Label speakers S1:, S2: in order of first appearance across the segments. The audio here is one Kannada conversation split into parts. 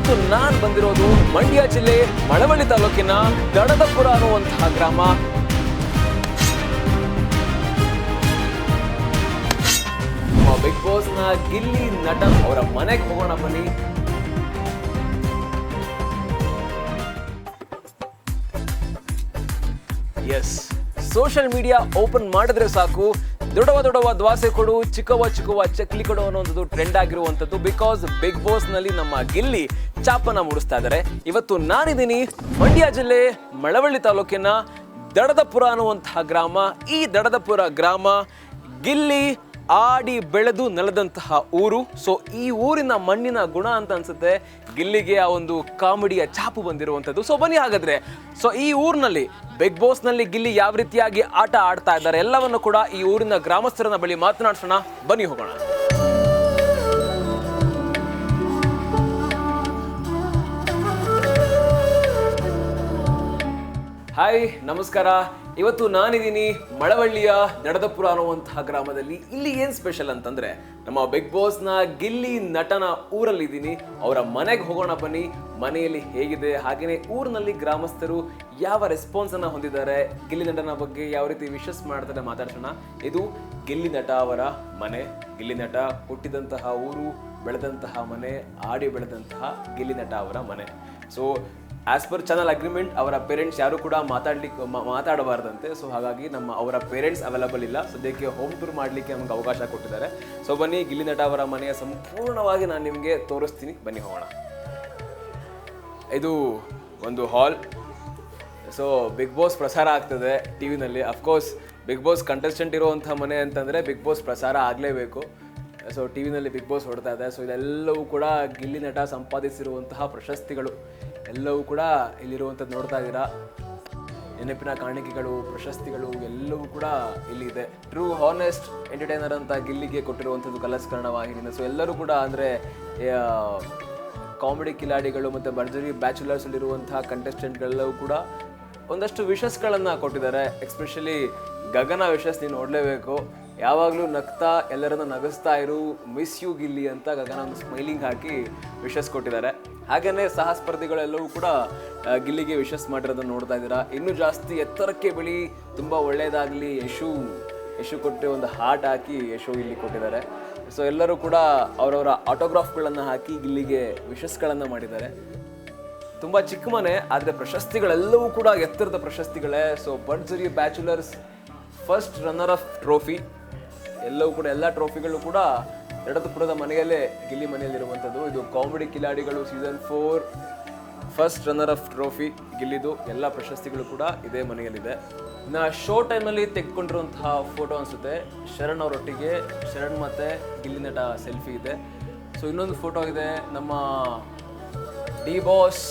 S1: ಇವತ್ತು ನಾನ್ ಬಂದಿರೋದು ಮಂಡ್ಯ ಜಿಲ್ಲೆ ಮಳವಳ್ಳಿ ತಾಲೂಕಿನ ದಡದಪುರ ಅನ್ನುವಂತಹ ಗ್ರಾಮ. ಬಿಗ್ ಬಾಸ್ನ ಗಿಲ್ಲಿ ನಟ ಅವರ ಮನೆಗೆ ಹೋಗೋಣ ಬನ್ನಿ. ಎಸ್ ಸೋಷಿಯಲ್ ಮೀಡಿಯಾ ಓಪನ್ ಮಾಡಿದ್ರೆ ಸಾಕು. ದೊಡವ ದೊಡವ ದ್ವಾಸೆ ಕೊಡು, ಚಿಕ್ಕವ ಚಿಕ್ಕವ ಚಕ್ಲಿ ಕೊಡು ಅನ್ನೋದು ಟ್ರೆಂಡ್ ಆಗಿರುವಂಥದ್ದು ಬಿಕಾಸ್ ಬಿಗ್ ಬಾಸ್ನಲ್ಲಿ ನಮ್ಮ ಗಿಲ್ಲಿ ಚಾಪನ ಮೂಡಿಸ್ತಾ ಇದ್ದಾರೆ ಇವತ್ತು ನಾನಿದ್ದೀನಿ ಮಂಡ್ಯ ಜಿಲ್ಲೆ ಮಳವಳ್ಳಿ ತಾಲೂಕಿನ ದಡದಪುರ ಅನ್ನುವಂತಹ ಗ್ರಾಮ. ಈ ದಡದಪುರ ಗ್ರಾಮ ಗಿಲ್ಲಿ ಆಡಿ ಬೆಳೆದು ನೆಲದಂತಹ ಊರು. ಸೊ ಈ ಊರಿನ ಮಣ್ಣಿನ ಗುಣ ಅಂತ ಅನ್ಸುತ್ತೆ. ಗಿಲ್ಲಿಗೆ ಆ ಒಂದು ಕಾಮಿಡಿಯ ಚಾಪು ಬಂದಿರುವಂಥದ್ದು. ಸೊ ಬನ್ನಿ ಹಾಗಾದ್ರೆ. ಸೊ ಈ ಊರಿನಲ್ಲಿ ಬಿಗ್ ಬಾಸ್ನಲ್ಲಿ ಗಿಲ್ಲಿ ಯಾವ ರೀತಿಯಾಗಿ ಆಟ ಆಡ್ತಾ ಇದ್ದಾರೆ ಎಲ್ಲವನ್ನು ಕೂಡ ಈ ಊರಿನ ಗ್ರಾಮಸ್ಥರನ್ನ ಬಳಿ ಮಾತನಾಡಿಸೋಣ. ಬನ್ನಿ ಹೋಗೋಣ. ಹಾಯ್ ನಮಸ್ಕಾರ. ಇವತ್ತು ನಾನಿದ್ದೀನಿ ಮಳವಳ್ಳಿಯ ನಡದಪುರ ಅನ್ನುವಂತಹ ಗ್ರಾಮದಲ್ಲಿ. ಇಲ್ಲಿ ಏನು ಸ್ಪೆಷಲ್ ಅಂತಂದ್ರೆ, ನಮ್ಮ ಬಿಗ್ ಬಾಸ್ನ ಗಿಲ್ಲಿ ನಟನ ಊರಲ್ಲಿದ್ದೀನಿ. ಅವರ ಮನೆಗೆ ಹೋಗೋಣ ಬನ್ನಿ. ಮನೆಯಲ್ಲಿ ಹೇಗಿದೆ ಹಾಗೆಯೇ ಊರಿನಲ್ಲಿ ಗ್ರಾಮಸ್ಥರು ಯಾವ ರೆಸ್ಪಾನ್ಸ್ ಅನ್ನ ಹೊಂದಿದ್ದಾರೆ, ಗಿಲ್ಲಿ ನಟನ ಬಗ್ಗೆ ಯಾವ ರೀತಿ ವಿಶಸ್ ಮಾಡ್ತಾರೆ ಮಾತಾಡ್ಸೋಣ. ಇದು ಗಿಲ್ಲಿ ನಟ ಅವರ ಮನೆ. ಗಿಲ್ಲಿ ನಟ ಹುಟ್ಟಿದಂತಹ ಊರು, ಬೆಳೆದಂತಹ ಮನೆ, ಆಡಿ ಬೆಳೆದಂತಹ ಗಿಲ್ಲಿ ನಟ ಅವರ ಮನೆ. So as per channel agreement ಅವರ ಪೇರೆಂಟ್ಸ್ ಯಾರು ಕೂಡ ಮಾತಾಡ್ಲಿಕ್ಕೆ ಮಾತಾಡಬಾರ್ದಂತೆ. ಸೊ ಹಾಗಾಗಿ ನಮ್ಮ ಅವರ ಪೇರೆಂಟ್ಸ್ ಅವೈಲಬಲ್ ಇಲ್ಲ. ಸದ್ಯಕ್ಕೆ ಹೋಮ್ ಟೂರ್ ಮಾಡಲಿಕ್ಕೆ ನಮ್ಗೆ ಅವಕಾಶ ಕೊಟ್ಟಿದ್ದಾರೆ. ಸೊ ಬನ್ನಿ, ಗಿಲ್ಲಿ ನಟ ಅವರ ಮನೆಯ ಸಂಪೂರ್ಣವಾಗಿ ನಾನು ನಿಮಗೆ ತೋರಿಸ್ತೀನಿ. ಬನ್ನಿ, ಹೋಗೋಣ. ಇದು ಒಂದು ಹಾಲ್ ಸೊ ಬಿಗ್ ಬಾಸ್ ಪ್ರಸಾರ ಆಗ್ತದೆ T ವಿನಲ್ಲಿ. Of course Bigg Boss contestant ಇರುವಂಥ ಮನೆ ಅಂತಂದರೆ ಬಿಗ್ ಬಾಸ್ ಪ್ರಸಾರ ಆಗಲೇಬೇಕು. ಸೊ ಟಿ ವಿನಲ್ಲಿ ಬಿಗ್ ಬಾಸ್ ಹೊಡ್ತಾ ಇದೆ. ಸೊ ಇದೆಲ್ಲವೂ ಕೂಡ ಗಿಲ್ಲಿ ನಟ ಸಂಪಾದಿಸಿರುವಂತಹ ಪ್ರಶಸ್ತಿಗಳು. ಎಲ್ಲವೂ ಕೂಡ ಇಲ್ಲಿರುವಂಥದ್ದು ನೋಡ್ತಾ ಇದ್ದೀರಾ. ನೆನಪಿನ ಕಾಣಿಕೆಗಳು, ಪ್ರಶಸ್ತಿಗಳು ಎಲ್ಲವೂ ಕೂಡ ಇಲ್ಲಿದೆ. ಟ್ರೂ ಹಾನೆಸ್ಟ್ ಎಂಟರ್ಟೈನರ್ ಅಂತ ಗಿಲ್ಲಿಗೆ ಕೊಟ್ಟಿರುವಂಥದ್ದು ಕಲಸ್ಕರಣ ಕನ್ನಡ ವಾಹಿನಿಯಿಂದ ಸೊ ಎಲ್ಲರೂ ಕೂಡ ಅಂದರೆ ಕಾಮಿಡಿ ಕಿಲಾಡಿಗಳು ಮತ್ತು ಭರ್ಜರಿ ಬ್ಯಾಚುಲರ್ಸ್ ಇರುವಂತಹ ಕಂಟೆಸ್ಟೆಂಟ್ಗಳೆಲ್ಲವೂ ಕೂಡ ಒಂದಷ್ಟು ವಿಶಸ್ಗಳನ್ನು ಕೊಟ್ಟಿದ್ದಾರೆ. ಎಕ್ಸ್ಪೆಷಲಿ ಗಗನ ವಿಶಸ್ ನೀವು ನೋಡಲೇಬೇಕು. ಯಾವಾಗಲೂ ನಗ್ತಾ ಎಲ್ಲರನ್ನ ನಗಿಸ್ತಾ ಇರು ಮಿಸ್ ಯು ಗಿಲ್ಲಿ ಅಂತ ಗಗನ ಒಂದು ಸ್ಮೈಲಿಂಗ್ ಹಾಕಿ ವಿಶಸ್ ಕೊಟ್ಟಿದ್ದಾರೆ. ಹಾಗೆಯೇ ಸಹ ಸ್ಪರ್ಧಿಗಳೆಲ್ಲವೂ ಕೂಡ ಗಿಲ್ಲಿಗೆ ವಿಶಸ್ ಮಾಡಿರೋದನ್ನ ನೋಡ್ತಾ ಇದ್ದೀರಾ. ಇನ್ನೂ ಜಾಸ್ತಿ ಎತ್ತರಕ್ಕೆ ಬೆಳಿ, ತುಂಬ ಒಳ್ಳೆಯದಾಗಲಿ ಯಶು ಯಶು ಕೊಟ್ಟು ಒಂದು ಹಾರ್ಟ್ ಹಾಕಿ ಯಶು ಇಲ್ಲಿ ಕೊಟ್ಟಿದ್ದಾರೆ. ಸೊ ಎಲ್ಲರೂ ಕೂಡ ಅವರವರ ಆಟೋಗ್ರಾಫ್ಗಳನ್ನು ಹಾಕಿ ಗಿಲ್ಲಿಗೆ ವಿಶಸ್ಗಳನ್ನು ಮಾಡಿದ್ದಾರೆ. ತುಂಬ ಚಿಕ್ಕ ಮನೆ, ಆದರೆ ಪ್ರಶಸ್ತಿಗಳೆಲ್ಲವೂ ಕೂಡ ಎತ್ತರದ ಪ್ರಶಸ್ತಿಗಳೇ. So ಬಡ್ಜರಿ bachelors first runner up trophy ಎಲ್ಲವೂ ಕೂಡ, ಎಲ್ಲ ಟ್ರೋಫಿಗಳು ಕೂಡ ಎಡತಪುರದ ಮನೆಯಲ್ಲೇ, ಗಿಲ್ಲಿ ಮನೆಯಲ್ಲಿರುವಂಥದ್ದು. ಇದು ಕಾಮಿಡಿ ಕಿಲಾಡಿಗಳು season four first runner up trophy ಗಿಲ್ಲಿದು. ಎಲ್ಲ ಪ್ರಶಸ್ತಿಗಳು ಕೂಡ ಇದೇ ಮನೆಯಲ್ಲಿದೆ. ನಾ ಶೋ ಟೈಮಲ್ಲಿ ತೆಗೆದುಕೊಂಡಿರುವಂತಹ ಫೋಟೋ ಅನಿಸುತ್ತೆ. ಶರಣ್ ಅವರೊಟ್ಟಿಗೆ, ಶರಣ್ ಮತ್ತು ಗಿಲ್ಲಿ ನಟ ಸೆಲ್ಫಿ ಇದೆ. ಸೊ ಇನ್ನೊಂದು ಫೋಟೋ ಇದೆ ನಮ್ಮ ಡಿ ಬಾಸ್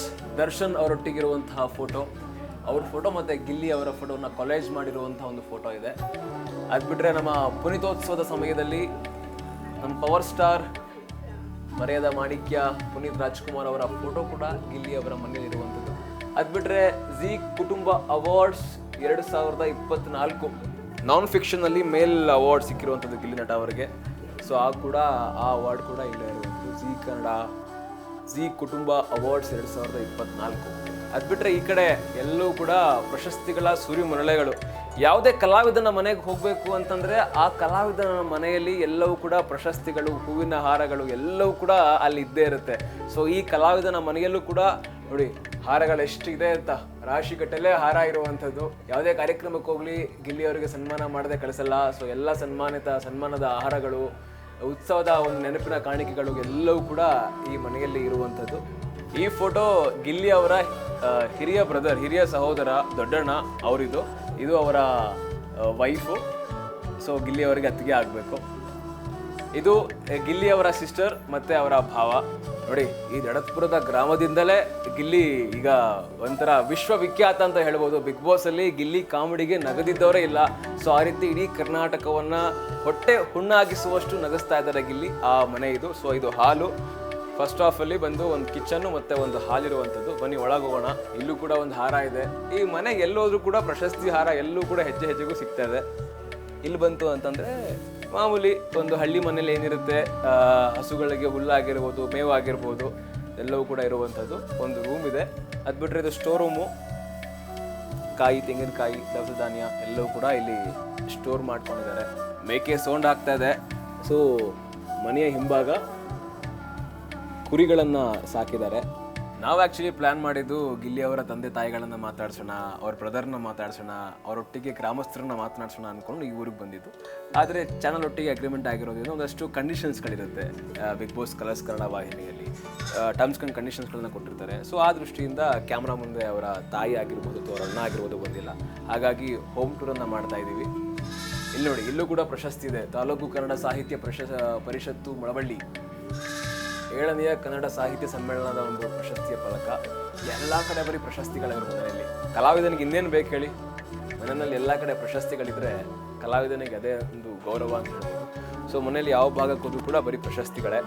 S1: ದರ್ಶನ್ ಅವರೊಟ್ಟಿಗಿರುವಂತಹ ಫೋಟೋ ಅವ್ರ ಫೋಟೋ ಮತ್ತು ಗಿಲ್ಲಿ ಅವರ ಫೋಟೋನ ಕಾಲೇಜ್ ಮಾಡಿರುವಂಥ ಒಂದು ಫೋಟೋ ಇದೆ. ಅದು ಬಿಟ್ಟರೆ ನಮ್ಮ ಪುನೀತೋತ್ಸವದ ಸಮಯದಲ್ಲಿ ನಮ್ಮ ಪವರ್ ಸ್ಟಾರ್ ಮರ್ಯಾದ ಮಾಣಿಕ್ಯ, ಪುನೀತ್ ರಾಜ್ಕುಮಾರ್ ಅವರ ಫೋಟೋ ಕೂಡ ಇಲ್ಲಿ ಅವರ ಮನೆಯಲ್ಲಿರುವಂಥದ್ದು ಅದು ಬಿಟ್ಟರೆ ಜಿ ಕುಟುಂಬ ಅವಾರ್ಡ್ಸ್ ಎರಡು ಸಾವಿರದ ಇಪ್ಪತ್ನಾಲ್ಕು ನಾನ್ ಫಿಕ್ಷನಲ್ಲಿ ಮೇಲ್ ಅವಾರ್ಡ್ ಸಿಕ್ಕಿರುವಂಥದ್ದು ಗಿಲ್ಲಿ ನಟ ಅವರಿಗೆ. ಸೊ ಆ ಕೂಡ, ಆ ಅವಾರ್ಡ್ ಕೂಡ ಇಲ್ಲೇ ಇರುವಂಥದ್ದು. Zee Kannada Zee Kutumba awards ಎರಡು ಸಾವಿರದ ಇಪ್ಪತ್ನಾಲ್ಕು. ಅದು ಬಿಟ್ಟರೆ ಈ ಕಡೆ ಎಲ್ಲೂ ಕೂಡ ಪ್ರಶಸ್ತಿಗಳ ಸುರಿಮರಳೆಗಳು ಯಾವುದೇ ಕಲಾವಿದನ ಮನೆಗೆ ಹೋಗಬೇಕು ಅಂತಂದರೆ ಆ ಕಲಾವಿದನ ಮನೆಯಲ್ಲಿ ಎಲ್ಲವೂ ಕೂಡ ಪ್ರಶಸ್ತಿಗಳು, ಹೂವಿನ ಹಾರಗಳು ಎಲ್ಲವೂ ಕೂಡ ಅಲ್ಲಿ ಇದ್ದೇ ಇರುತ್ತೆ. ಸೊ ಈ ಕಲಾವಿದನ ಮನೆಯಲ್ಲೂ ಕೂಡ ನೋಡಿ, ಹಾರಗಳು ಎಷ್ಟಿದೆ ಅಂತ. ರಾಶಿ ರಾಶಿಗಟ್ಟಲೆ ಹಾರ ಇರುವಂಥದ್ದು. ಯಾವುದೇ ಕಾರ್ಯಕ್ರಮಕ್ಕೆ ಹೋಗಲಿ, ಗಿಲ್ಲಿಯವರಿಗೆ ಸನ್ಮಾನ ಮಾಡದೆ ಕಳಿಸಲ್ಲ. ಸೊ ಎಲ್ಲ ಸನ್ಮಾನಿತ, ಸನ್ಮಾನದ ಆಹಾರಗಳು ಉತ್ಸವದ ಒಂದು ನೆನಪಿನ ಕಾಣಿಕೆಗಳು ಎಲ್ಲವೂ ಕೂಡ ಈ ಮನೆಯಲ್ಲಿ ಇರುವಂಥದ್ದು. ಈ ಫೋಟೋ ಗಿಲ್ಲಿ ಅವರ ಹಿರಿಯ ಬ್ರದರ್, ಹಿರಿಯ ಸಹೋದರ ದೊಡ್ಡಣ್ಣ ಅವರಿದು. ಇದು ಅವರ ವೈಫು ಸೊ ಗಿಲ್ಲಿ ಅವರಿಗೆ ಅತ್ತಿಗೆ ಆಗಬೇಕು. ಇದು ಗಿಲ್ಲಿ ಅವರ ಸಿಸ್ಟರ್ ಮತ್ತು ಅವರ ಭಾವ. ನೋಡಿ, ಈ ನಡತ್ಪುರದ ಗ್ರಾಮದಿಂದಲೇ ಗಿಲ್ಲಿ ಈಗ ಒಂಥರ ವಿಶ್ವವಿಖ್ಯಾತ ಅಂತ ಹೇಳ್ಬೋದು. ಬಿಗ್ ಬಾಸಲ್ಲಿ ಗಿಲ್ಲಿ ಕಾಮಿಡಿಗೆ ನಗದಿದ್ದವರೇ ಇಲ್ಲ. ಸೊ ಆ ರೀತಿ ಇಡೀ ಕರ್ನಾಟಕವನ್ನು ಹೊಟ್ಟೆ ಹುಣ್ಣಾಗಿಸುವಷ್ಟು ನಗಿಸ್ತಾ ಇದ್ದಾರೆ ಗಿಲ್ಲಿ. ಆ ಮನೆ ಇದು. ಸೊ ಇದು ಹಾಲು. ಫಸ್ಟ್ ಆಫ್ ಅಲ್ಲಿ ಬಂದು ಒಂದು ಕಿಚನ್ ಮತ್ತೆ ಒಂದು ಹಾಲ್ ಇರುವಂತದ್ದು. ಬನ್ನಿ ಒಳಗೆ ಹೋಗೋಣ ಇಲ್ಲೂ ಕೂಡ ಒಂದು ಹಾರ ಇದೆ. ಈ ಮನೆ ಎಲ್ಲೋದ್ರೂ ಕೂಡ ಪ್ರಶಸ್ತಿ ಹಾರ ಎಲ್ಲೂ ಕೂಡ ಹೆಜ್ಜೆ ಹೆಜ್ಜೆಗೂ ಸಿಗ್ತಾ ಇದೆ. ಇಲ್ಲಿ ಬಂತು ಅಂತಂದ್ರೆ ಮಾಮೂಲಿ ಒಂದು ಹಳ್ಳಿ ಮನೇಲಿ ಏನಿರುತ್ತೆ ಹಸುಗಳಿಗೆ ಹುಲ್ಲಾಗಿರ್ಬೋದು, ಮೇವಾಗಿರ್ಬೋದು, ಎಲ್ಲವೂ ಕೂಡ ಇರುವಂಥದ್ದು ಒಂದು ರೂಮ್ ಇದೆ. ಅದು ಬಿಟ್ಟರೆ ಇದು ಸ್ಟೋರ್ ರೂಮು ಕಾಯಿ, ತೆಂಗಿನಕಾಯಿ, ದವಸ ಧಾನ್ಯ ಎಲ್ಲವೂ ಕೂಡ ಇಲ್ಲಿ ಸ್ಟೋರ್ ಮಾಡ್ಕೊಂಡಿದ್ದಾರೆ. ಮೇಕೆ ಸೌಂಡ್ ಆಗ್ತಾ ಇದೆ. ಸೊ ಮನೆಯ ಹಿಂಭಾಗ ಕುರಿಗಳನ್ನು ಸಾಕಿದ್ದಾರೆ. ನಾವು ಆ್ಯಕ್ಚುಲಿ ಪ್ಲ್ಯಾನ್ ಮಾಡಿದ್ದು ಗಿಲ್ಲಿ ಅವರ ತಂದೆ ತಾಯಿಗಳನ್ನ ಮಾತಾಡ್ಸೋಣ, ಅವ್ರ ಬ್ರದರ್ನ ಮಾತಾಡ್ಸೋಣ, ಅವರೊಟ್ಟಿಗೆ ಗ್ರಾಮಸ್ಥರನ್ನ ಮಾತನಾಡ್ಸೋಣ ಅಂದ್ಕೊಂಡು ಈ ಊರಿಗೆ ಬಂದಿದ್ದು. ಆದರೆ ಚಾನಲ್ ಒಟ್ಟಿಗೆ ಅಗ್ರಿಮೆಂಟ್ ಆಗಿರೋದ್ರಿಂದ ಒಂದಷ್ಟು ಕಂಡೀಷನ್ಸ್ಗಳಿರುತ್ತೆ ಬಿಗ್ ಬಾಸ್ ಕಲರ್ಸ್ ಕನ್ನಡ ವಾಹಿನಿಯಲ್ಲಿ. ಟರ್ಮ್ಸ್ ಆ್ಯಂಡ್ ಕಂಡೀಷನ್ಸ್ಗಳನ್ನ ಕೊಟ್ಟಿರ್ತಾರೆ. ಸೊ ಆ ದೃಷ್ಟಿಯಿಂದ ಕ್ಯಾಮ್ರಾ ಮುಂದೆ ಅವರ ತಾಯಿ ಆಗಿರ್ಬೋದು ಅಥವಾ ಅವ್ರ ಅಣ್ಣ ಆಗಿರ್ಬೋದು ಬಂದಿಲ್ಲ. ಹಾಗಾಗಿ ಹೋಮ್ ಟೂರನ್ನು ಮಾಡ್ತಾ ಇದ್ದೀವಿ. ಇಲ್ಲಿ ನೋಡಿ, ಇಲ್ಲೂ ಕೂಡ ಪ್ರಶಸ್ತಿ ಇದೆ. ತಾಲೂಕು ಕನ್ನಡ ಸಾಹಿತ್ಯ ಪ್ರಶ ಪರಿಷತ್ತು ಮಳವಳ್ಳಿ. ಏಳನೆಯ ಕನ್ನಡ ಸಾಹಿತ್ಯ ಸಮ್ಮೇಳನದ ಒಂದು ಪ್ರಶಸ್ತಿಯ ಫಲಕ. ಎಲ್ಲ ಕಡೆ ಬರೀ ಪ್ರಶಸ್ತಿಗಳಿರೋ ಮನೆಯಲ್ಲಿ ಕಲಾವಿದನಿಗೆ ಇನ್ನೇನು ಬೇಕು ಹೇಳಿ? ಮನೆಯಲ್ಲಿ ಎಲ್ಲ ಕಡೆ ಪ್ರಶಸ್ತಿಗಳಿದ್ರೆ ಕಲಾವಿದನಿಗೆ ಅದೇ ಒಂದು ಗೌರವ ಅಂತ ಹೇಳ್ಬೋದು. ಸೊ ಮನೆಯಲ್ಲಿ ಯಾವ ಭಾಗಕ್ಕೂ ಕೂಡ ಬರೀ ಪ್ರಶಸ್ತಿಗಳೇ.